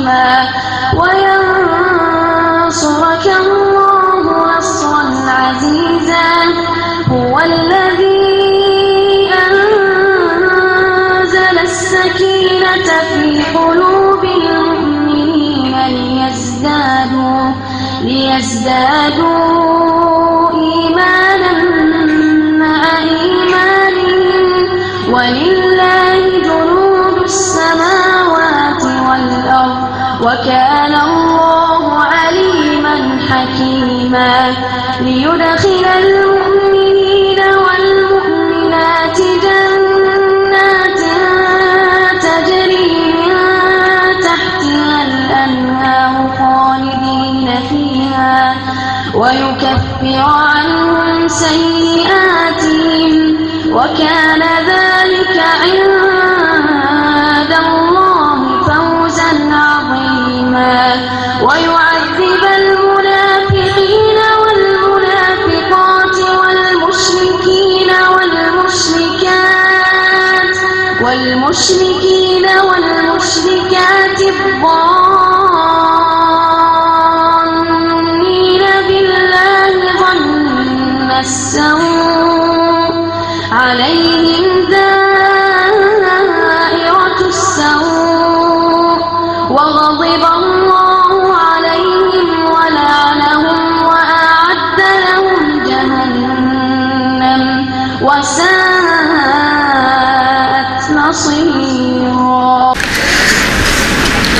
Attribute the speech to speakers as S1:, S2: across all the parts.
S1: مستقيما وينصرك الله نصرا عزيزا. هو الذي أنزل السكينة في قلوب المؤمنين ليزدادوا ليزدادوا حكيما ليدخل المؤمنين والمؤمنات جنات تجري من تحتها الأنهار خالدين فيها ويكفر عنهم سيئاتهم وكان ذلك عند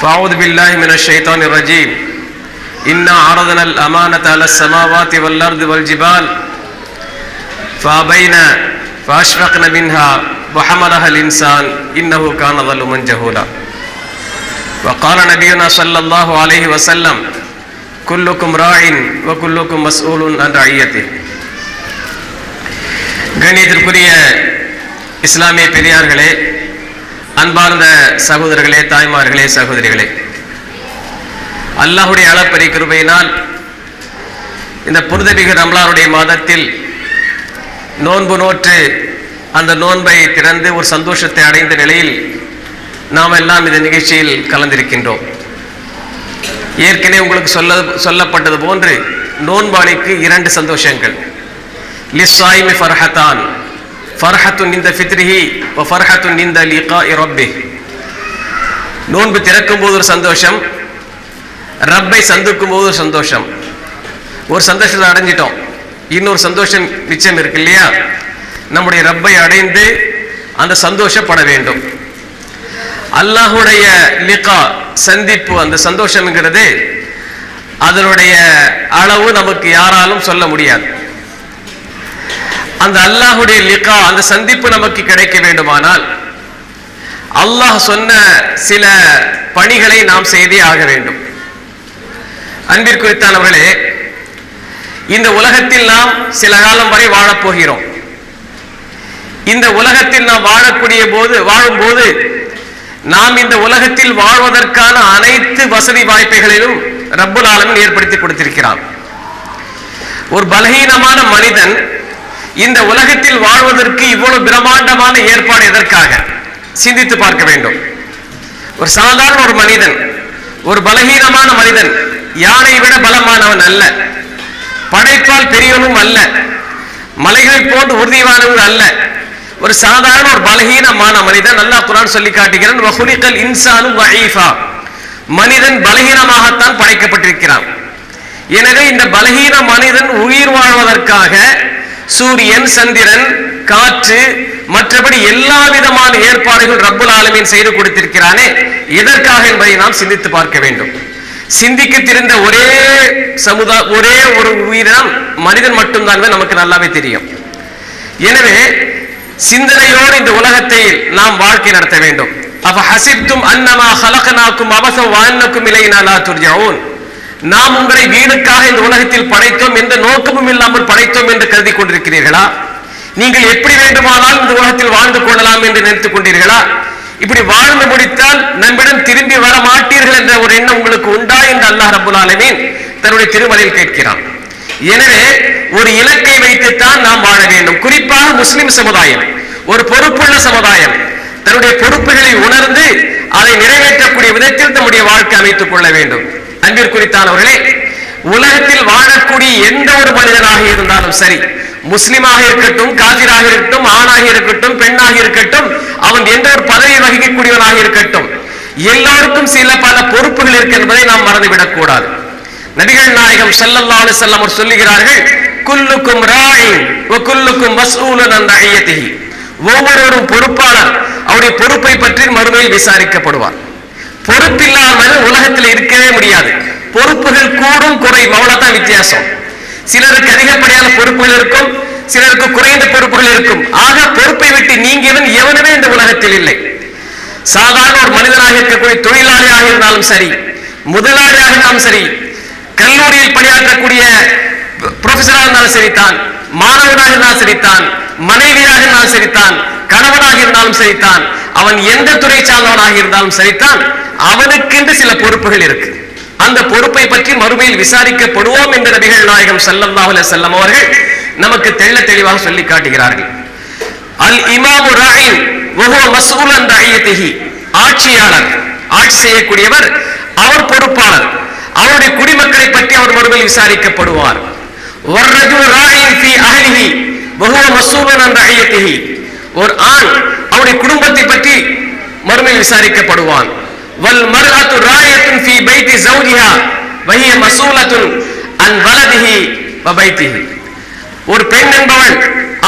S2: فأعوذ بالله من الشيطان الرجيم إنا عرضنا الأمانة على السماوات والأرض والجبال فأبين فأشفقن منها وحملها الإنسان إنه كان ظلوما جهولا وقال نبينا صلى الله عليه وسلم كلكم راع وكلكم مسؤول عن رعيته கணியத்திற்குரிய இஸ்லாமிய பெரியார்களே அன்பார்ந்த சகோதரர்களே தாய்மார்களே சகோதரிகளே. அல்லாஹுடைய அளப்பரி கிருபையினால் இந்த புனிதமிகு ரம்லானுடைய மாதத்தில் நோன்பு நோற்று அந்த நோன்பை திறந்து ஒரு சந்தோஷத்தை அடைந்த நிலையில் நாம் எல்லாம் இந்த நிகழ்ச்சியில் கலந்திருக்கின்றோம். ஏற்கனவே உங்களுக்கு சொல்ல சொல்லப்பட்டது போன்று நோன்பாளிக்கு இரண்டு சந்தோஷங்கள். லிஸ்ஸாயிமி ஃபர்ஹத்தான். ஃபர்ஹத்துன் இந்த ஃபித்ரிஹி வ ஃபர்ஹத்துன் இந்த லிகா ரப்பி நோன்பு திறக்கும் போது ஒரு சந்தோஷம் ரப்பை சந்திக்கும் போது ஒரு சந்தோஷம். ஒரு சந்தோஷத்தை அடைஞ்சிட்டோம். இன்னொரு சந்தோஷம் மிச்சம் இருக்கு இல்லையா? நம்முடைய ரப்பை அடைந்து அந்த சந்தோஷப்பட வேண்டும். அல்லாஹுடைய லிகா சந்திப்பு அந்த சந்தோஷம்ங்கிறது அதனுடைய அளவு நமக்கு யாராலும் சொல்ல முடியாது. அந்த அல்லாஹுடைய லிகா அந்த சந்திப்பு நமக்கு கிடைக்க வேண்டுமானால் அல்லாஹ் சொன்ன சில பணிகளை நாம் செய்தே ஆக வேண்டும். அன்பிற்குரித்தானவர்களே இந்த உலகத்தில் நாம் சில காலம் வரை வாழப்போகிறோம். இந்த உலகத்தில் நாம் வாழக்கூடிய போது வாழும்போது நாம் இந்த உலகத்தில் வாழ்வதற்கான அனைத்து வசதி வாய்ப்புகளிலும் ரப்புல் ஆலமின் ஏற்படுத்தி கொடுத்திருக்கிறான். ஒரு பலகீனமான மனிதன் இந்த உலகத்தில் வாழ்வதற்கு இவ்வளவு பிரம்மாண்டமான ஏற்பாடு எதற்காக? சிந்தித்து பார்க்க வேண்டும். ஒரு சாதாரண ஒரு மனிதன் ஒரு பலகீனமான மனிதன் யானை விட பலமானவன் அல்ல. படைப்பால் பெரியவனும் அல்ல. மலைகள் போன்று உறுதியானவன் அல்ல. ஒரு சாதாரண ஒரு பலகீனமான மனிதன் அல்லாஹ் குரான் சொல்லி காட்டுகிறான் வஹுலிகல் இன்சானும் வஹீஃபா. மனிதன் பலகீனமாகத்தான் படைக்கப்பட்டிருக்கிறான். எனவே இந்த பலகீன மனிதன் உயிர் வாழ்வதற்காக சூரியன் சந்திரன் காற்று மற்றபடி எல்லா விதமான ஏற்பாடுகள் ரப்பல் ஆலமீன் செய்து கொடுத்திருக்கிறானே. எதற்காக என்பதை நாம் சிந்தித்து பார்க்க வேண்டும். சிந்திக்க தெரிந்த ஒரே சமுதாய ஒரே ஒரு உயிரினம் மனிதன் மட்டும்தான் நமக்கு நல்லாவே தெரியும். எனவே சிந்தனையோடு இந்த உலகத்தை நாம் வாழ்க்கை நடத்த வேண்டும். அப்ப ஹசிப்தும் அன்னமா ஹலகனாக்கும் அவசம் வாழ்நக்கும் இலையினாலா துர்ஜாவும் நாம் உங்களை வீணுக்காக இந்த உலகத்தில் படைத்தோம் எந்த நோக்கமும் இல்லாமல் படைத்தோம் என்று கருதி கொண்டிருக்கிறீர்களா? நீங்கள் எப்படி வேண்டுமானால் இந்த உலகத்தில் வாழ்ந்து கொள்ளலாம் என்று நினைத்துக் கொண்டீர்களா? இப்படி வாழ்ந்து முடித்தால் நம்மிடம் திரும்பி வர மாட்டீர்கள் என்ற ஒரு எண்ணம் உங்களுக்கு உண்டா என்று அல்லாஹ் ரபுல் ஆலமீன் தன்னுடைய திருமலையில் கேட்கிறான். எனவே ஒரு இலக்கை வைத்துத்தான் நாம் வாழ வேண்டும். குறிப்பாக முஸ்லிம் சமுதாயம் ஒரு பொறுப்புள்ள சமுதாயம் தன்னுடைய பொறுப்புகளை உணர்ந்து அதை நிறைவேற்றக்கூடிய விதத்தில் தன்னுடைய வாழ்க்கை அமைத்துக் கொள்ள வேண்டும். அன்பிற்குறித்தானவர்களே உலகத்தில் வாழக்கூடிய எந்த ஒரு மனிதனாக இருந்தாலும் சரி முஸ்லிமாக இருக்கட்டும் காதிராக இருக்கட்டும் ஆணாக இருக்கட்டும் பெண்ணாக இருக்கட்டும் அவன் எந்த ஒரு பதவி வகிக்கக்கூடியவனாக இருக்கட்டும் எல்லாருக்கும் சில பல பொறுப்புகள் இருக்கு என்பதை நாம் மறந்துவிடக் கூடாது. நபிகள் நாயகம் ஸல்லல்லாஹு செல்லம் அவர் சொல்லுகிறார்கள் குல்லுக்கும் ராயின் குல்லுக்கும் மஸ்ஊலன் அந்த ரஇயத்திஹி ஒவ்வொருவரும் பொறுப்பாளர் அவருடைய பொறுப்பை பற்றி மறுமையில் விசாரிக்கப்படுவார். பொறுப்பில்லாமல் உலகத்தில் இருக்கவே முடியாது. பொறுப்புகள் கூடும் குறையும் அவ்வளவுதான் வித்தியாசம். சிலருக்கு அதிகப்படியான பொறுப்புகள் இருக்கும் சிலருக்கு குறைந்த பொறுப்புகள் இருக்கும். ஆக பொறுப்பை விட்டு நீங்கியவன் எவனுமே இந்த உலகத்தில் இல்லை. சாதாரண ஒரு மனிதனாக இருக்கக்கூடிய தொழிலாளியாக இருந்தாலும் சரி முதலாளியாக இருந்தாலும் சரி கல்லூரியில் பணியாற்றக்கூடிய ப்ரொஃபஸராக இருந்தாலும் சரிதான் மாணவனாக இருந்தாலும் சரிதான் மனைவியாக இருந்தாலும் சரிதான் கணவனாக இருந்தாலும் சரிதான் அவன் எந்த துறை சார்ந்தவனாக இருந்தாலும் சரிதான் அவனுக்கென்று சில பொறுப்புகள் இருக்கு. அந்த பொறுப்பை பற்றி மறுமையில் விசாரிக்கப்படுவோம் என்று நபிகள் நாயகம் சல்லல்லாஹுல செல்லம் அவர்கள் நமக்கு தெள்ள தெளிவாக சொல்லி காட்டுகிறார்கள். அல் இமாமு ராயின் வஹுவ மஸ்ஊலன் ஆட்சியாளர் ஆட்சி செய்யக்கூடியவர் அவர் பொறுப்பாளர். அவருடைய குடிமக்களை பற்றி அவர் மறுமையில் விசாரிக்கப்படுவார். ராயின் ஒரு ஆண் அவருடைய குடும்பத்தை பற்றி மறுமையில் விசாரிக்கப்படுவான். வல் راية ராயத்துன் بيت زوجها وهي مسؤولة عن அன் வலதிஹி வ ஒரு பெண் என்பவள்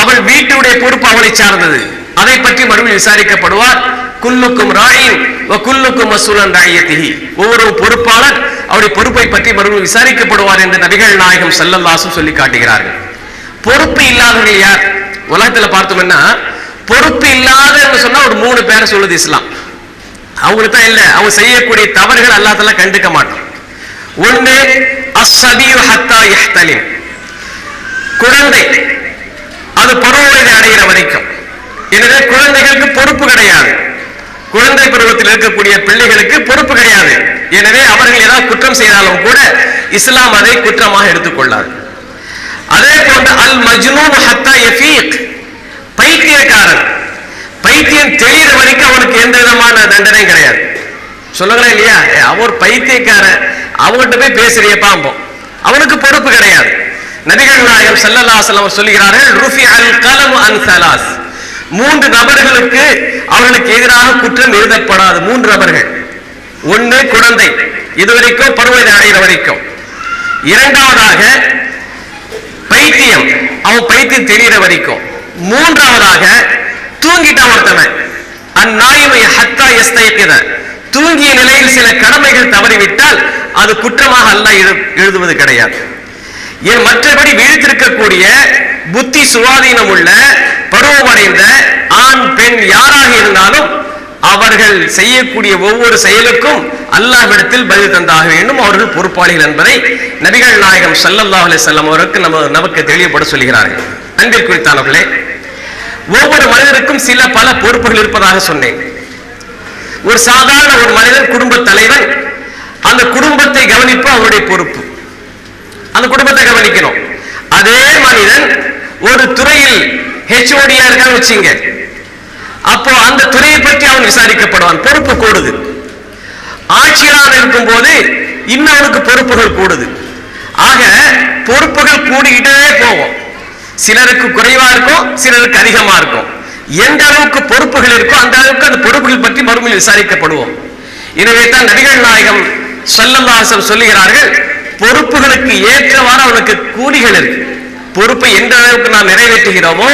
S2: அவள் வீட்டுடைய பொறுப்பு அவளை சார்ந்தது. அதை பற்றி மறுபடியும் விசாரிக்கப்படுவார். குல்லுக்கும் ராயின் வ குல்லுக்கும் மசூலன் ராயத்திகி ஒவ்வொரு பொறுப்பாளர் அவருடைய பொறுப்பை பற்றி மறுபடியும் விசாரிக்கப்படுவார் என்று நபிகள் நாயகம் செல்லல்லாசும் சொல்லி காட்டுகிறார்கள். பொறுப்பு இல்லாதவர்கள் யார்? உலகத்துல பார்த்தோம்னா பொறுப்பு இல்லாத சொன்னா ஒரு மூணு பேரை சொல்லுது இஸ்லாம். அவங்களுக்கு தான் இல்ல. அவங்க செய்யக்கூடிய தவறுகள் அல்லாதெல்லாம் கண்டுக்க மாட்டோம் ஒன்று அஸ்ஸபியு ஹத்தா யஹ்தலிம். குழந்தை அது பருவ அடைகிற வரைக்கும். எனவே குழந்தைகளுக்கு பொறுப்பு கிடையாது. குழந்தை பருவத்தில் இருக்கக்கூடிய பிள்ளைகளுக்கு பொறுப்பு கிடையாது. எனவே அவர்கள் ஏதாவது குற்றம் செய்தாலும் கூட இஸ்லாம் அதை குற்றமாக எடுத்துக்கொள்ளாது அதே போன்று அல் மஜ்னூன் ஹத்தா எஃபீக் பைத்தியக்காரன். பைத்தியம் தெரிகிற வரைக்கும் அவனுக்கு எந்த விதமான தண்டனையும் கிடையாது. சொல்லுங்களேன் இல்லையா? அவர் பைத்தியக்காரன். அவங்ககிட்ட போய் பேசுறிய பாம்போம். அவனுக்கு பொறுப்பு கிடையாது. நபிகள் நாயகம் ஸல்லல்லாஹு அலைஹி சொல்லுகிறார்கள் ருஃபி அல் கலம் அன் சலாஸ். மூன்று நபர்களுக்கு அவர்களுக்கு எதிராக குற்றம் எழுதப்படாது. மூன்று நபர்கள். ஒண்ணு குழந்தை. இதுவரைக்கும் பருவதை அடைகிற வரைக்கும். இரண்டாவதாக பைத்தியம். அவன் பைத்தியம் தெரிகிற வரைக்கும். மூன்றாவதாக தூங்கிட்டான் ஒருத்தவன். அந்நாயுமை ஹத்தா எஸ்தைக்கிற தூங்கிய நிலையில் சில கடமைகள் தவறிவிட்டால் அது குற்றமாக அல்லாஹ் எழுதுவது கிடையாது. ஏன் மற்றபடி விழித்திருக்கக்கூடிய புத்தி சுவாதீனம் உள்ள பருவமடைந்த ஆண் பெண் யாராக இருந்தாலும் அவர்கள் செய்யக்கூடிய ஒவ்வொரு செயலுக்கும் அல்லாஹ்விடத்தில் பதில் தந்தாக வேண்டும். அவர்கள் பொறுப்பாளிகள் என்பதை நபிகள் நாயகம் சல்லல்லாஹ் அலி செல்லம் அவருக்கு நம்ம நமக்கு தெளிவுபட சொல்கிறார்கள். அன்பிற்குறித்தானவர்களே ஒவ்வொரு மனிதருக்கும் சில பல பொறுப்புகள் இருப்பதாக சொன்னேன். ஒரு சாதாரண ஒரு மனிதன் குடும்ப தலைவன் அந்த குடும்பத்தை கவனிப்பு அவருடைய பொறுப்பு. அந்த குடும்பத்தை கவனிக்கணும். அதே மனிதன் ஒரு துறையில் ஹெச்ஓடியா இருக்கான்னு வச்சுங்க. அப்போ அந்த துறையை பற்றி அவன் விசாரிக்கப்படுவான் பொறுப்பு கூடுது. ஆட்சியாளர் இன்னும் அவனுக்கு பொறுப்புகள் கூடுது. ஆக பொறுப்புகள் கூடிக்கிட்டே போகும். சிலருக்கு குறைவா இருக்கும் சிலருக்கு அதிகமா இருக்கும். எந்த அளவுக்கு பொறுப்புகள் இருக்கோ அந்த அளவுக்கு அந்த பொறுப்புகள் பற்றி மறுமையில் விசாரிக்கப்படுவோம். எனவே தான் நடிகர் நாயகம் சொல்லல்லாசம் சொல்லுகிறார்கள் பொறுப்புகளுக்கு ஏற்றவாறு அவனுக்கு கூலிகள் இருக்கு. பொறுப்பை எந்த அளவுக்கு நாம் நிறைவேற்றுகிறோமோ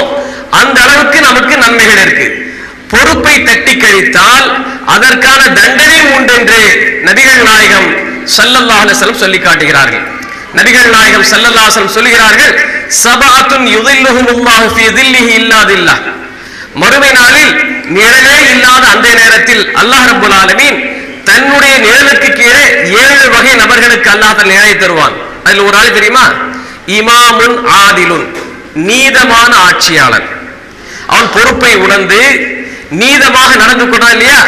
S2: அந்த அளவுக்கு நமக்கு நன்மைகள் இருக்கு. பொறுப்பை தட்டி கழித்தால் அதற்கான தண்டனை உண்டு என்று நபிகள் நாயகம் ஸல்லல்லாஹு சொல்லி காட்டுகிறார்கள். நபிகள் நாயகம் ஸல்லல்லாஹு சொல்லுகிறார்கள் வஸல்லம் சொல்கிறார்கள் சபஅத்துன் யுதில்லுஹுமுல்லாஹு ஃபீ தில்லிஹி இல்லா மறுமை நாளில் நிழலே இல்லாத அந்த நேரத்தில் அல்லாஹ் ரப்பல் ஆலமீன் தன்னுடைய நிழலுக்கு கீழே ஏழு வகை நபர்களுக்கு அல்லாஹ் தன் நிழலை தருவான். அதுல ஒரு ஆள் தெரியுமா? இமாமுன் ஆதிலுன் நீதமான ஆட்சியாளன். அவன் பொறுப்பை உணர்ந்து நீதமாக நடந்து கொண்டான் இல்லையா?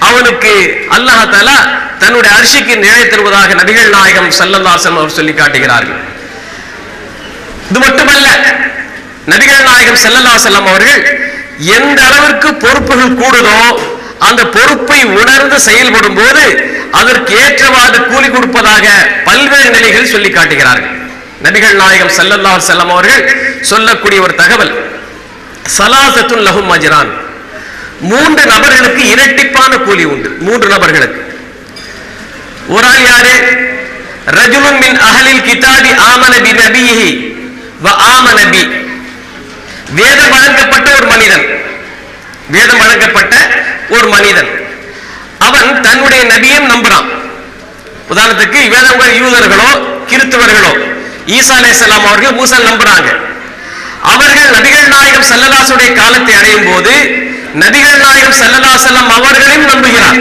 S2: அவனுக்கு அல்லாஹால தன்னுடைய அரிசிக்கு நிழலை தருவதாக நபிகள் நாயகம் ஸல்லல்லாஹு அவர் சொல்லி காட்டுகிறார்கள். இது மட்டுமல்ல நபிகள் நாயகம் செல்லல்லா செல்லம் அவர்கள் எந்த அளவிற்கு பொறுப்புகள் கூடுதோ அந்த பொறுப்பை உணர்ந்து செயல்படும் போது அதற்கு ஏற்றவாறு கூலி கொடுப்பதாக பல்வேறு நிலைகளில் சொல்லி காட்டுகிறார்கள். நபிகள் நாயகம் செல்லல்லா செல்லம் அவர்கள் சொல்லக்கூடிய ஒரு தகவல் சலாசத்துன் லஹும் மஜிரான் மூன்று நபர்களுக்கு இரட்டிப்பான கூலி உண்டு மூன்று நபர்களுக்கு. ஒரு ஆள் யாரு? ரஜுலுன் மின் அகலில் கிதாபி ஆமன பி நபியிஹி வ வேதம் வழங்கப்பட்ட ஒரு மனிதன். வேதம் வழங்கப்பட்ட ஒரு மனிதன். அவன் தன்னுடைய நபியும் நம்புறான். உதாரணத்துக்கு வேதம் யூதர்களோ கிறிஸ்தவர்களோ ஈசா சலாம் அவர்கள் மூசா நம்புறாங்க. அவர்கள் நபிகள் நாயகம் சல்லதாசுடைய காலத்தை அடையும் போது நபிகள் நாயகம் ஸல்லல்லாஹு அவர்களையும் நம்புகிறார்.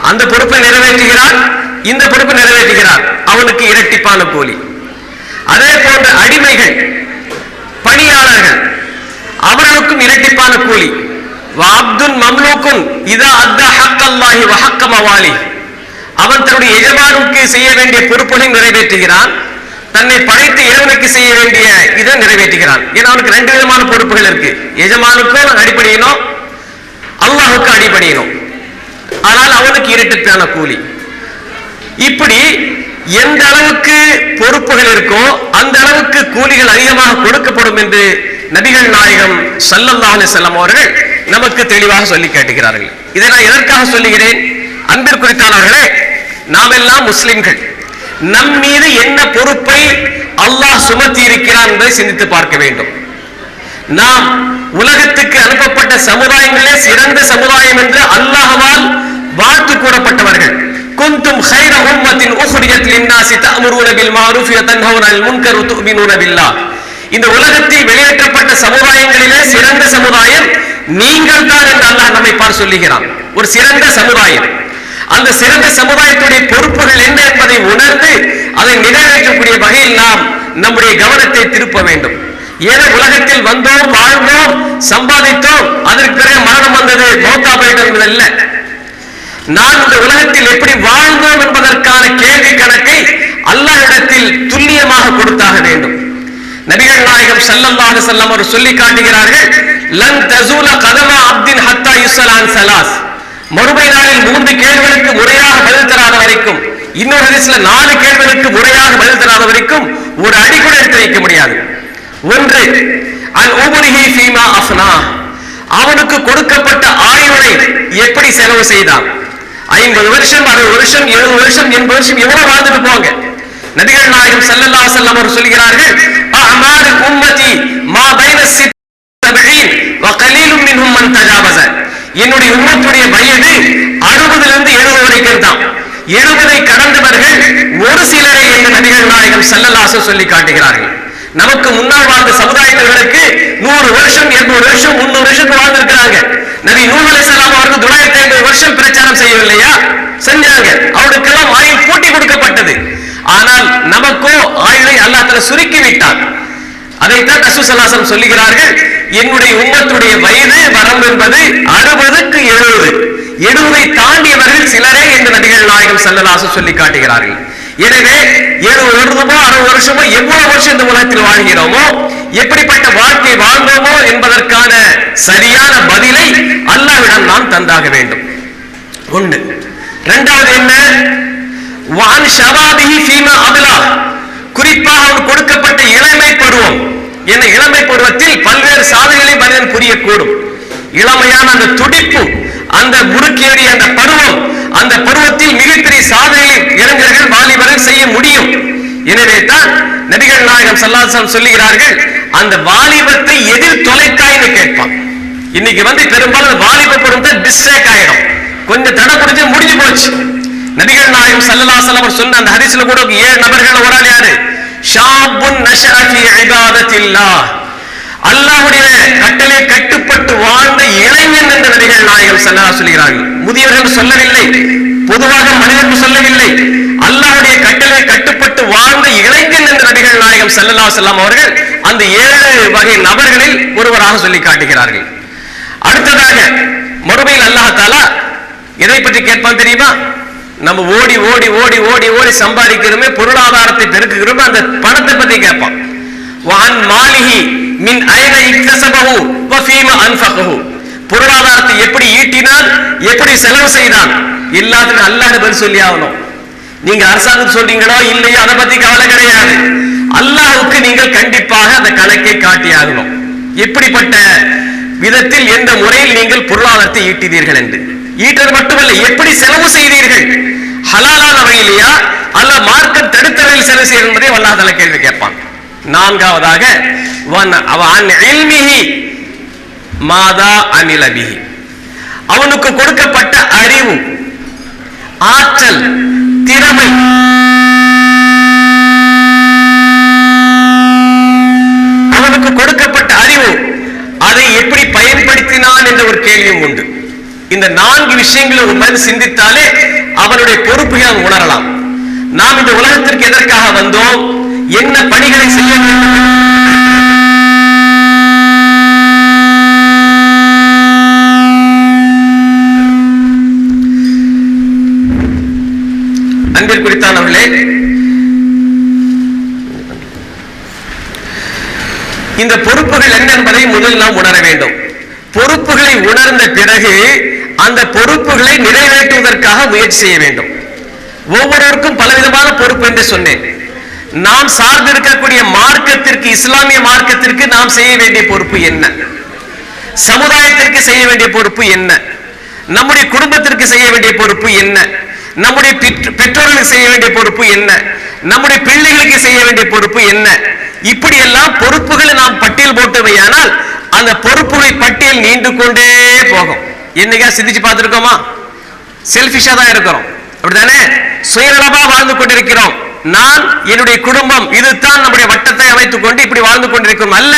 S2: அந்த பொறுப்பை நிறைவேற்றுகிறார். இந்த பொறுப்பை நிறைவேற்றுகிறார். அவனுக்கு இரட்டிப்பான போலி அதே போன்ற அடிமைகள் பணியாளர்கள் அவர்களுக்கும் இரட்டிப்பான கூலி. அப்துல் மம்லூக்கும் இதா அத்தா ஹக்கல்லாஹி வ மவாலி. அவன் தன்னுடைய எஜமானுக்கு செய்ய வேண்டிய பொறுப்புகளை நிறைவேற்றுகிறான். தன்னை படைத்த இறைவனுக்கு செய்ய வேண்டிய இதை நிறைவேற்றுகிறான். ஏன்னா அவனுக்கு ரெண்டு விதமான பொறுப்புகள் இருக்கு. எஜமானுக்கும் அடிப்படையணும் அல்லாஹுக்கு அடிப்படையணும் ஆனால் அவனுக்கு இரட்டிப்பான கூலி. இப்படி எந்த அளவுக்கு பொறுப்புகள் இருக்கோ அந்த அளவுக்கு கூலிகள் அதிகமாக கொடுக்கப்படும் என்று நபிகள் நாயகம் ஸல்லல்லாஹு செல்லம் அவர்கள் நமக்கு தெளிவாக சொல்லி கேட்டுகிறார்கள். இதை நான் எதற்காக சொல்லுகிறேன்? அன்பிற்குறித்தானவர்களே நாம் எல்லாம் முஸ்லிம்கள். நம் மீது என்ன பொறுப்பை அல்லாஹ் சுமத்தி இருக்கிறார் என்பதை சிந்தித்து பார்க்க வேண்டும். நாம் உலகத்துக்கு அனுப்பப்பட்ட சமுதாயங்களே சிறந்த சமுதாயம் என்று அல்லாஹவால் வாழ்த்து கூறப்பட்டவர்கள். குந்தும் خير أمة أخرجت للناس تأمرون بالمعروف وتنهون عن المنكر وتؤمنون بالله இந்த உலகத்தில் வெளியேற்றப்பட்ட சமுதாயங்களிலே சிறந்த சமுதாயம் நீங்கள் தான் என்று அல்லாஹ் நம்மை பார் சொல்லுகிறான் ஒரு சிறந்த சமுதாயம் அந்த சிறந்த சமுதாயத்துடைய பொறுப்புகள் என்ன என்பதை உணர்ந்து அதை நிறைவேற்றக்கூடிய வகையில் நாம் நம்முடைய கவனத்தை திருப்ப வேண்டும் ஏதோ உலகத்தில் வந்தோம் வாழ்ந்தோம் சம்பாதித்தோம் அதற்கு பிறகு மரணம் வந்தது மௌத்தா போயிட்டோம் என்பதல்ல நான் இந்த உலகத்தில் எப்படி வாழ்ந்தோம் என்பதற்கான கேள்வி கணக்கை அல்லாஹ்விடத்தில் துல்லியமாக கொடுத்தாக வேண்டும். நபிகள் நாயகம் ஸல்லல்லாஹு செல்லம் அவர் சொல்லி காட்டுகிறார்கள் லன் தசூல கதமா அப்தின் ஹத்தா யுஸ்ஸலான் சலாஸ். மறுமை நாளில் மூன்று கேள்விகளுக்கு முறையாக பதில் தராத வரைக்கும் இன்னொரு ஹதீஸ்ல நாலு கேள்விகளுக்கு முறையாக பதில் தராத வரைக்கும் ஒரு அடி கூட எடுத்து வைக்க முடியாது. ஒன்று அல் உபரிஹி ஃபீமா அஃப்னா. அவனுக்கு கொடுக்கப்பட்ட ஆயுளை எப்படி செலவு செய்தான்? ஐம்பது வருஷம் அறுபது வருஷம் எழுபது வருஷம் எண்பது வருஷம் எவ்வளவு வாழ்ந்துட்டு போங்க நபிகள் நாயகம் செல்லல்லா செல்லம் அவர் சொல்கிறார்கள் அமால் உம்மதி மா பைன சித்தபீன் வ கலீலும் மின்ஹும் மன் என்னுடைய உம்மத்துடைய வயது அறுபதுல இருந்து எழுபது வரைக்கும் தான். எழுபதை கடந்தவர்கள் ஒரு சிலரை என்று நபிகள் நாயகம் ஸல்லல்லாஹு சொல்லி காட்டுகிறார்கள். நமக்கு முன்னால் வாழ்ந்த சமுதாயத்தினருக்கு நூறு வருஷம் இருநூறு வருஷம் முன்னூறு வருஷத்துக்கு வாழ்ந்திருக்கிறாங்க. நபி நூறு அலைஹிஸ்ஸலாம் அவர்கள் தொள்ளாயிரத்தி ஐம்பது வருஷம் பிரச்சாரம் செய்யவில்லையா? செஞ்சாங்க அவருக்கெல்லாம் ஆயுள் கூட்டி கொடுக்கப்பட்டது. ஆனால் நமக்கோ ஆயுளை அல்லாஹ் சுருக்கி விட்டான். அதைத்தான் ரசூசல்லாசம் சொல்லுகிறார்கள். என்னுடைய உம்மத்துடைய வயது வரம்பு என்பது அறுபதுக்கு எழுபது. எழுபதை தாண்டியவர்கள் சிலரே என்று நபிகள் நாயகம் செல்லலாசம் சொல்லி காட்டுகிறார்கள். எனவே எழுபது வருடமோ அறுபது வருஷமோ எவ்வளவு வருஷம் இந்த உலகத்தில் வாழ்கிறோமோ எப்படிப்பட்ட வாழ்க்கை வாழ்ந்தோமோ என்பதற்கான சரியான பதிலை அல்லாவிடம் நாம் தந்தாக வேண்டும். ஒண்ணு. ரெண்டாவது என்ன? வான் ஷபாபிஹி ஃபீமா குறிப்பாக அவன் கொடுக்கப்பட்ட இளமை பருவம் என்ன இளமை பருவத்தில் பல்வேறு சாதனைகளை மனிதன் புரியக்கூடும். இளமையான அந்த துடிப்பு அந்த முறுக்கேறிய அந்த பருவம் அந்த பருவத்தில் மிகப்பெரிய சாதனையை இளைஞர்கள் வாலிபர்கள் செய்ய முடியும். எனவே தான் நபிகள் நாயகம் சல்லாசம் சொல்லுகிறார்கள் அந்த வாலிபத்தை எதிர் தொலைக்காய்னு கேட்பான். இன்னைக்கு வந்து பெரும்பாலும் வாலிப பருவத்தை டிஸ்ட்ராக்ட் ஆயிடும். கொஞ்சம் தடை புடிச்சு முடிஞ்சு போச்சு. நபிகள் நாயகம் ஸல்லல்லாஹு அலைஹி சொன்ன அந்த ஹதீஸ்ல கூட ஏழு நபர்கள் ஒரு ஆள் யாரு? ஷாபுன் நஷாஃபி ஃபீ இபாதத்தில்லாஹ். அல்லாஹ்வுடைய கட்டளை கட்டுப்பட்டு வாழ்ந்த இளைஞன் என்று நபிகள் நாயகம் சல்லா சொல்கிறார்கள். முதியவர்கள் சொல்லவில்லை பொதுவாக மனிதர்கள் சொல்லவில்லை. அல்லாஹ்வுடைய கட்டளை கட்டுப்பட்டு வாழ்ந்த இளைஞன் என்று நபிகள் நாயகம் ஸல்லல்லாஹு செல்லாம் அவர்கள் அந்த ஏழு வகை நபர்களில் ஒருவராக சொல்லி காட்டுகிறார்கள். அடுத்ததாக மறுமையில் அல்லாஹ் தாலா எதை பற்றி கேட்பான் தெரியுமா? நம்ம ஓடி ஓடி ஓடி ஓடி ஓடி சம்பாதிக்கிறோமே பொருளாதாரத்தை பெருக்குகிறோமே அந்த பணத்தை பத்தி கேட்பான். வான் மாலிஹி மின் ஐன இக்தசபஹு வஃபீம அன்ஃபகஹு. பொருளாதாரத்தை எப்படி ஈட்டினான் எப்படி செலவு செய்தான்? எல்லாத்துக்கும் அல்லாஹ் பதில் சொல்லி ஆகணும். நீங்க அரசாங்கம் சொல்றீங்களோ இல்லையோ அதை பத்தி கவலை கிடையாது. அல்லாஹுக்கு நீங்கள் கண்டிப்பாக அந்த கணக்கை காட்டியாகணும் எப்படிப்பட்ட விதத்தில் எந்த முறையில் நீங்கள் பொருளாதாரத்தை ஈட்டினீர்கள் என்று. ஈட்டது மட்டுமல்ல எப்படி செலவு செய்தீர்கள்? ஹலாலான வழியிலையா அல்ல மார்க்கம் தடுத்த செலவு செய்யறது என்பதை வல்லாதல கேள்வி கேட்பான். நான்காவதாக மாதா அனிலபிஹி அவனுக்கு கொடுக்கப்பட்ட அறிவு ஆற்றல் திறமை அவனுக்கு கொடுக்கப்பட்ட அறிவு அதை எப்படி பயன்படுத்தினான் என்ற ஒரு கேள்வியும் உண்டு. இந்த நான்கு விஷயங்களை ஒரு மனிதன் சிந்தித்தாலே அவனுடைய பொறுப்புகளை அவன் உணரலாம். நாம் இந்த உலகத்திற்கு எதற்காக வந்தோம்? என்ன பணிகளை செய்ய வேண்டும்? அன்பிற்குரித்தானவர்களே இந்த பொறுப்புகள் என்ன என்பதை முதல் நாம் உணர வேண்டும். பொறுப்புகளை உணர்ந்த பிறகு அந்த பொறுப்புகளை நிறைவேற்றுவதற்காக முயற்சி செய்ய வேண்டும். ஒவ்வொருவருக்கும் பலவிதமான பொறுப்பு என்று சொன்னேன். நாம் சார்ந்திருக்கக்கூடிய மார்க்கத்திற்கு இஸ்லாமிய மார்க்கத்திற்கு நாம் செய்ய வேண்டிய பொறுப்பு என்ன? சமுதாயத்திற்கு செய்ய வேண்டிய பொறுப்பு என்ன? நம்முடைய குடும்பத்திற்கு செய்ய வேண்டிய பொறுப்பு என்ன? நம்முடைய பெற்றோர்களுக்கு செய்ய வேண்டிய பொறுப்பு என்ன? நம்முடைய பிள்ளைகளுக்கு செய்ய வேண்டிய பொறுப்பு என்ன? இப்படி எல்லாம் பொறுப்புகளை நாம் பட்டியல் போட்டவையானால் அந்த பொறுப்புகளை பட்டியல் நீண்டு கொண்டே போகும். என்னைக்கா சிந்திச்சு பார்த்துருக்கோமா? செல்ஃபிஷா தான் இருக்கிறோம். அப்படித்தானே? சுயநலமா வாழ்ந்து கொண்டிருக்கிறோம். நான் என்னுடைய குடும்பம் இதுதான் நம்முடைய வட்டத்தை அமைத்துக் கொண்டு இப்படி வாழ்ந்து கொண்டிருக்கிறோம் அல்ல.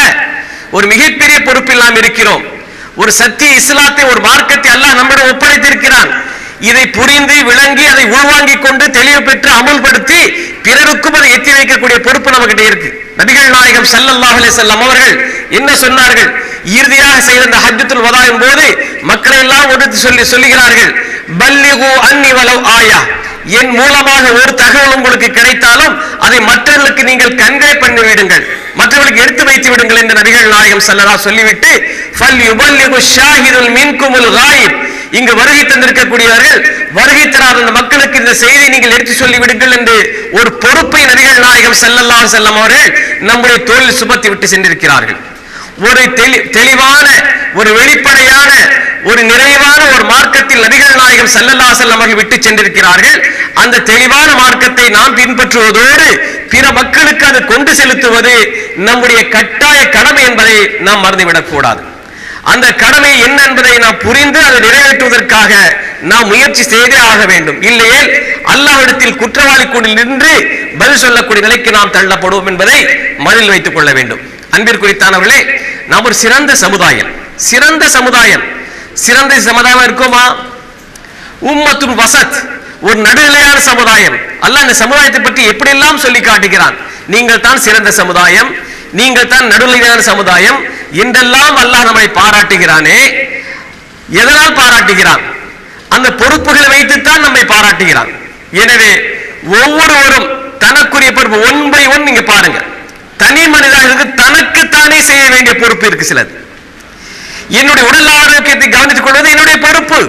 S2: ஒரு மிகப்பெரிய பொறுப்பில் நாம் இருக்கிறோம். ஒரு சத்திய இஸ்லாத்தை ஒரு மார்க்கத்தை அல்ல நம்மிடம் ஒப்படைத்திருக்கிறான். இதை புரிந்து விளங்கி அதை உள்வாங்கிக் கொண்டு தெளிவு பெற்று அமுல்படுத்தி பிறருக்கும் அதை எத்தி வைக்கக்கூடிய பொறுப்பு நம்மகிட்ட இருக்கு. நபிகள் நாயகம் ஸல்லல்லாஹு செல்லம் அவர்கள் என்ன சொன்னார்கள்? இறுதியாக செய்த இந்த ஹஜ்ஜத்துல் வதாவின் போது மக்களை எல்லாம் ஒடுத்து சொல்லி சொல்லுகிறார்கள் பல்லிகு அன்னி ஆயா. என் மூலமாக ஒரு தகவல் உங்களுக்கு கிடைத்தாலும் அதை மற்றவர்களுக்கு நீங்கள் கன்வே பண்ணி விடுங்கள். மற்றவர்களுக்கு எடுத்து வைத்து விடுங்கள் என்று நபிகள் நாயகம் செல்லதா சொல்லிவிட்டு ஃபல் யுபல்லிகு ஷாஹிதுல் மின்குமுல் காயிப். இங்கு வருகை தந்திருக்கக்கூடியவர்கள் வருகை தராத அந்த மக்களுக்கு இந்த செய்தியை நீங்கள் எடுத்து சொல்லி விடுங்கள் என்று ஒரு பொறுப்பை நபிகள் நாயகம் செல்லல்லா செல்லம் அவர்கள் நம்முடைய தோளில் சுமத்தி விட்டு சென்றிருக்கிறார்கள். ஒரு தெளி- தெளிவான ஒரு வெளிப்படையான ஒரு நிறைவான ஒரு மார்க்கத்தில் நபிகள் நாயகம் ஸல்லல்லாஹு அலைஹி அவர்கள் விட்டு சென்றிருக்கிறார்கள். அந்த தெளிவான மார்க்கத்தை நாம் பின்பற்றுவதோடு பிற மக்களுக்கு அது கொண்டு செலுத்துவது நம்முடைய கட்டாய கடமை என்பதை நாம் மறந்துவிடக் கூடாது. அந்த கடமை என்ன என்பதை நாம் புரிந்து அதை நிறைவேற்றுவதற்காக நாம் முயற்சி செய்தே ஆக வேண்டும். இல்லையே அல்லாவிடத்தில் குற்றவாளி கூட நின்று பதில் சொல்லக்கூடிய நிலைக்கு நாம் தள்ளப்படுவோம் என்பதை மனதில் வைத்துக் கொள்ள வேண்டும். அன்பிற்குறித்தானவர்களே நாம் ஒரு சிறந்த சமுதாயம். சிறந்த சமுதாயம். சிறந்த சமுதாயம் இருக்குமா? உம்மத்துன் வசத் ஒரு நடுநிலையான சமுதாயம். அல்லாஹ் இந்த சமுதாயத்தை பற்றி எப்படியெல்லாம் சொல்லி காட்டுகிறான்? நீங்கள் தான் சிறந்த சமுதாயம் நீங்கள் தான் நடுநிலையான சமுதாயம் என்றெல்லாம் அல்லாஹ் நம்மை பாராட்டுகிறானே. எதனால் பாராட்டுகிறான்? அந்த பொறுப்புகளை வைத்துத்தான் நம்மை பாராட்டுகிறான். எனவே ஒவ்வொருவரும் தனக்குரிய பொறுப்பு ஒன் பை ஒன் நீங்க பாருங்க. தனி மனிதர்களுக்கு தனக்கு தானே செய்ய வேண்டிய பொறுப்பு இருக்கு சிலது. என்னுடைய உடல் ஆரோக்கியத்தை கவனித்துக் கொள்வது என்னுடைய பொறுப்பு.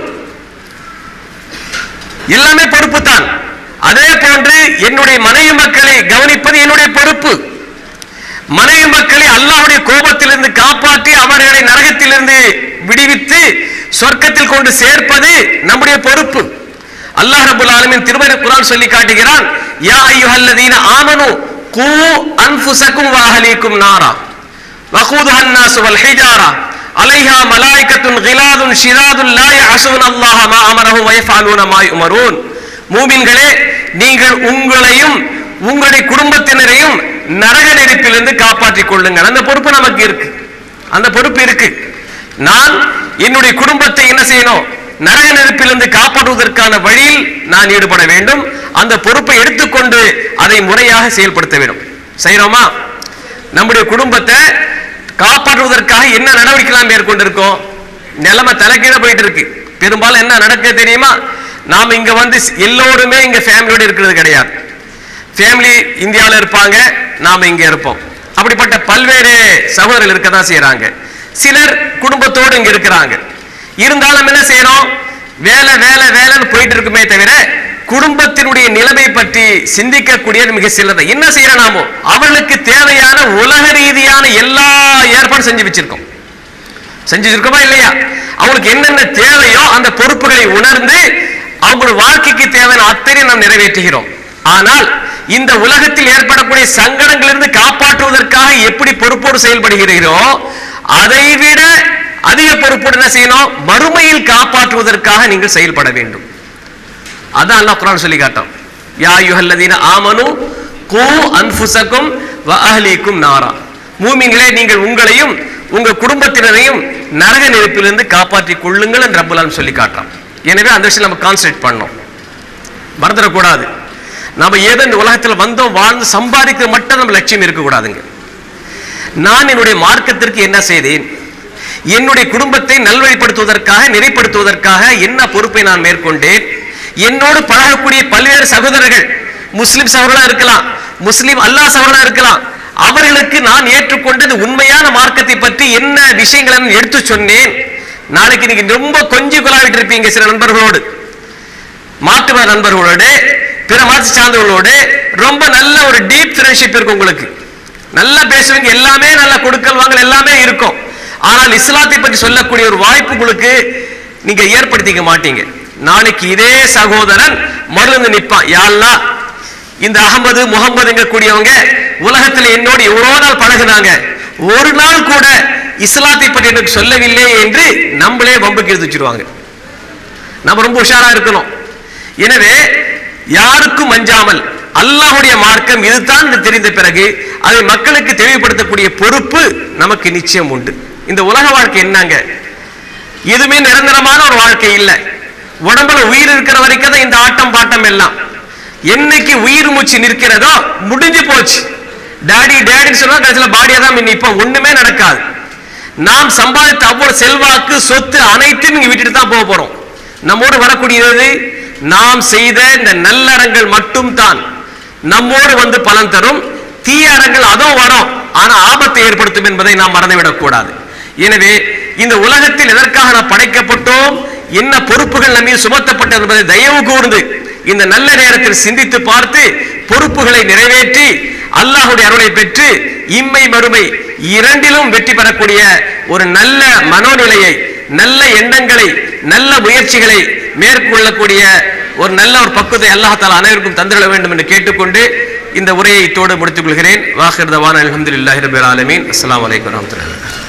S2: எல்லாமே பொறுப்பு தான். அதே போன்று என்னுடைய மனைவி மக்களை கவனிப்பது என்னுடைய பொறுப்பு. மனைவி மக்களை அல்லாவுடைய கோபத்திலிருந்து காப்பாற்றி அவர்களை நரகத்திலிருந்து விடுவித்து சொர்க்கத்தில் கொண்டு சேர்ப்பது நம்முடைய பொறுப்பு. அல்லாஹ் ரபுல் ஆலமின் திருமண குரான் சொல்லி காட்டுகிறான் யா ஐயோ அல்லதீன ஆமனு கூ அன்ஃபுசக்கும் வாஹலீக்கும் நாரா. வகூதுஹன்னாசு வல் ஹிஜாரா. அலைஹா மலாய்கத்துன் கிலாதுன் ஷிராதுன் லாய அசுவன் அல்லாஹா மா அமரஹு வயஃபாலூன மாய் உமரூன் மூமின்களே நீங்கள் உங்களையும் உங்களுடைய குடும்பத்தினரையும் நரக நெருப்பிலிருந்து காப்பாற்றிக் கொள்ளுங்கள். அந்த பொறுப்பு நமக்கு இருக்கு. அந்த பொறுப்பு இருக்கு. நான் என்னுடைய குடும்பத்தை என்ன செய்யணும்? நரக நெருப்பிலிருந்து காப்பாற்றுவதற்கான வழியில் நான் ஈடுபட வேண்டும். அந்த பொறுப்பை எடுத்துக்கொண்டு அதை முறையாக செயல்படுத்த வேண்டும். செய்யறோமா? நம்முடைய குடும்பத்தை காப்பாற்றுவதற்காக என்ன நடவடிக்கைலாம் மேற்கொண்டிருக்கோம்? நிலைமை தலைக்கீழ போயிட்டு இருக்கு பெரும்பாலும் என்ன நடக்க தெரியுமா? நாம் இங்க வந்து எல்லோருமே இங்க ஃபேமிலியோட இருக்கிறது கிடையாது. ஃபேமிலி இந்தியாவில் இருப்பாங்க நாம் இங்க இருப்போம். அப்படிப்பட்ட பல்வேறு சகோதரர்கள் இருக்க தான் செய்யறாங்க சிலர் குடும்பத்தோடு இங்க இருக்கிறாங்க. இருந்தாலும் என்ன செய்யறோம்? வேலை வேலை வேலைன்னு போயிட்டு இருக்குமே தவிர குடும்பத்தினுடைய நிலைமை பற்றி சிந்திக்கக்கூடியது மிக சிலது என்ன செய்யறோம் நாமோ? தேவையான உலக ரீதியான எல்லா ஏற்பாடும் செஞ்சு வச்சிருக்கோம். செஞ்சு வச்சிருக்கோமா இல்லையா? அவங்களுக்கு என்னென்ன தேவையோ அந்த பொறுப்புகளை உணர்ந்து அவங்களோட வாழ்க்கைக்கு தேவையான அத்தனை நாம் நிறைவேற்றுகிறோம். ஆனால் இந்த உலகத்தில் ஏற்படக்கூடிய சங்கடங்களிலிருந்து காப்பாற்றுவதற்காக எப்படி பொறுப்போடு செயல்படுகிறீரோ அதை விட அதிக பொறுப்போடு என்ன செய்யணும்? மறுமையில் காப்பாற்றுவதற்காக நீங்கள் செயல்பட வேண்டும். அதான் அல்லாஹ் குரான் சொல்லி காட்டும். யா யுஹல்லதீன ஆமனு கூ அன்புசக்கும் வ அஹ்லீக்கும் நாரா. மூமிங்களே நீங்கள் உங்களையும் உங்க குடும்பத்தினரையும் நரக நெருப்பிலிருந்து காப்பாற்றிக் கொள்ளுங்கள் என்று ரப்பல் சொல்லி காட்டுறான். எனவே அந்த விஷயம் நம்ம கான்சன்ட்ரேட் பண்ணோம் மறந்துடக்கூடாது. நாம ஏதோ இந்த உலகத்தில் வந்தோம் வாழ்ந்து சம்பாதிக்க மட்டும் நம்ம லட்சியம் இருக்கக்கூடாதுங்க. நான் என்னுடைய மார்க்கத்திற்கு என்ன செய்தேன்? என்னுடைய குடும்பத்தை நல்வழிப்படுத்துவதற்காக நெறிப்படுத்துவதற்காக என்ன பொறுப்பை நான் மேற்கொண்டேன்? என்னோடு பழகக்கூடிய பல்வேறு சகோதரர்கள் முஸ்லிம் சகோதரா இருக்கலாம் முஸ்லிம் அல்லாஹ் சகோதரா இருக்கலாம். அவர்களுக்கு நான் ஏற்றுக்கொண்டது உண்மையான மார்க்கத்தை பற்றி என்ன விஷயங்களை எடுத்து சொன்னேன். நாளைக்கு நீங்க ரொம்ப கொஞ்சி குழாவிட்டு இருப்பீங்க சில நண்பர்களோடு. மாற்று நண்பர்களோடு பிற மாற்று சார்ந்தவர்களோடு. ரொம்ப நல்ல ஒரு டீப் ஃப்ரெண்ட்ஷிப் இருக்கும் உங்களுக்கு. நல்லா பேசுவீங்க எல்லாமே நல்லா கொடுக்கல் வாங்கல் எல்லாமே இருக்கும். ஆனால் இஸ்லாத்தை பற்றி சொல்லக்கூடிய ஒரு வாய்ப்பு உங்களுக்கு நீங்க ஏற்படுத்திக்க மாட்டீங்க. நாளைக்கு இதே சகோதரன் மருந்து நிற்பான். யாழ்லா இந்த அகமது முகமதுங்க கூடியவங்க உலகத்தில் என்னோடு எவ்வளோ நாள் பழகுனாங்க. ஒரு நாள் கூட இஸ்லாத்தை பற்றி எனக்கு சொல்லவில்லை என்று நம்மளே வம்புக்கு எடுத்து வச்சிருவாங்க. நம்ம ரொம்ப உஷாரா இருக்கணும். எனவே யாருக்கும் அஞ்சாமல் அல்லாஹுடைய மார்க்கம் இதுதான் என்று தெரிந்த பிறகு அதை மக்களுக்கு தெளிவுபடுத்தக்கூடிய பொறுப்பு நமக்கு நிச்சயம் உண்டு. இந்த உலக வாழ்க்கை என்னங்க? எதுவுமே நிரந்தரமான ஒரு வாழ்க்கை இல்லை. உடம்புல உயிர் இருக்கிற வரைக்கும் தான் இந்த ஆட்டம் பாட்டம் எல்லாம். என்னைக்கு உயிர் மூச்சு நிற்கிறதோ முடிஞ்சு போச்சு. டாடி டேடின்னு சொன்னா கடைசியில் பாடியா தான் நிற்போம் ஒண்ணுமே நடக்காது. நாம் சம்பாதித்த அவ்வளவு செல்வாக்கு சொத்து அனைத்தும் இங்க விட்டுட்டு தான் போக போறோம். நம்மோடு வரக்கூடியது நாம் செய்த இந்த நல்லறங்கள் மட்டும் தான் நம்மோடு வந்து பலன் தரும். தீய அறங்கள் அதுவும் வரும். ஆனா ஆபத்தை ஏற்படுத்தும் என்பதை நாம் மறந்துவிடக் கூடாது எனவே இந்த உலகத்தில் எதற்காக நாம் படைக்கப்பட்டோம்? என்ன பொறுப்புகள் நம்ம சுமத்தப்பட்டது என்பதை தயவு கூர்ந்து இந்த நல்ல நேரத்தில் சிந்தித்து பார்த்து பொறுப்புகளை நிறைவேற்றி அல்லாஹுடைய அருளை பெற்று இம்மை மறுமை இரண்டிலும் வெற்றி பெறக்கூடிய ஒரு நல்ல மனோநிலையை நல்ல எண்ணங்களை நல்ல முயற்சிகளை மேற்கொள்ளக்கூடிய ஒரு நல்ல ஒரு பக்குவத்தை அல்லாஹ் அனைவருக்கும் தந்திட வேண்டும் என்று கேட்டுக்கொண்டு இந்த உரையை இத்தோடு முடித்துக் கொள்கிறேன். வாஹிர் தவான் ஆலமீன். அஸ்லாம் வலைக்கம் வரமத்துல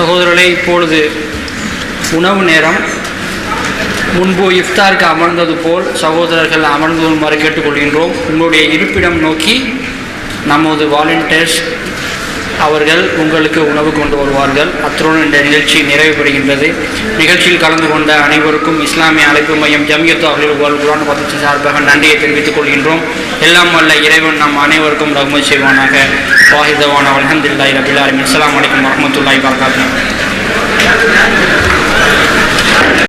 S3: சகோதரர்களே இப்பொழுது உணவு நேரம். முன்பு இஃப்தாருக்கு அமர்ந்தது போல் சகோதரர்கள் அமர்ந்து கொள்ளுமாறு கேட்டுக்கொள்கின்றோம். உங்களுடைய இருப்பிடம் நோக்கி நமது வாலண்டியர்ஸ் அவர்கள் உங்களுக்கு உணவு கொண்டு வருவார்கள். அத்துடன் இந்த நிகழ்ச்சி நிறைவு பெறுகின்றது. நிகழ்ச்சியில் கலந்து கொண்ட அனைவருக்கும் இஸ்லாமிய அழைப்பு மையம் ஜமியத்து அவர்கள் குரான் பதத்தி சார்பாக நன்றியை தெரிவித்துக் கொள்கின்றோம். எல்லாம் வல்ல இறைவன் நம் அனைவருக்கும் ரகுமதி செய்வானாக. வாஹிதவான அலமதுல்லாஹி ரபில் ஆலமீன். அஸ்ஸலாமு அலைக்கும் வரஹ்மத்துல்லாஹி வபரகாத்துஹு.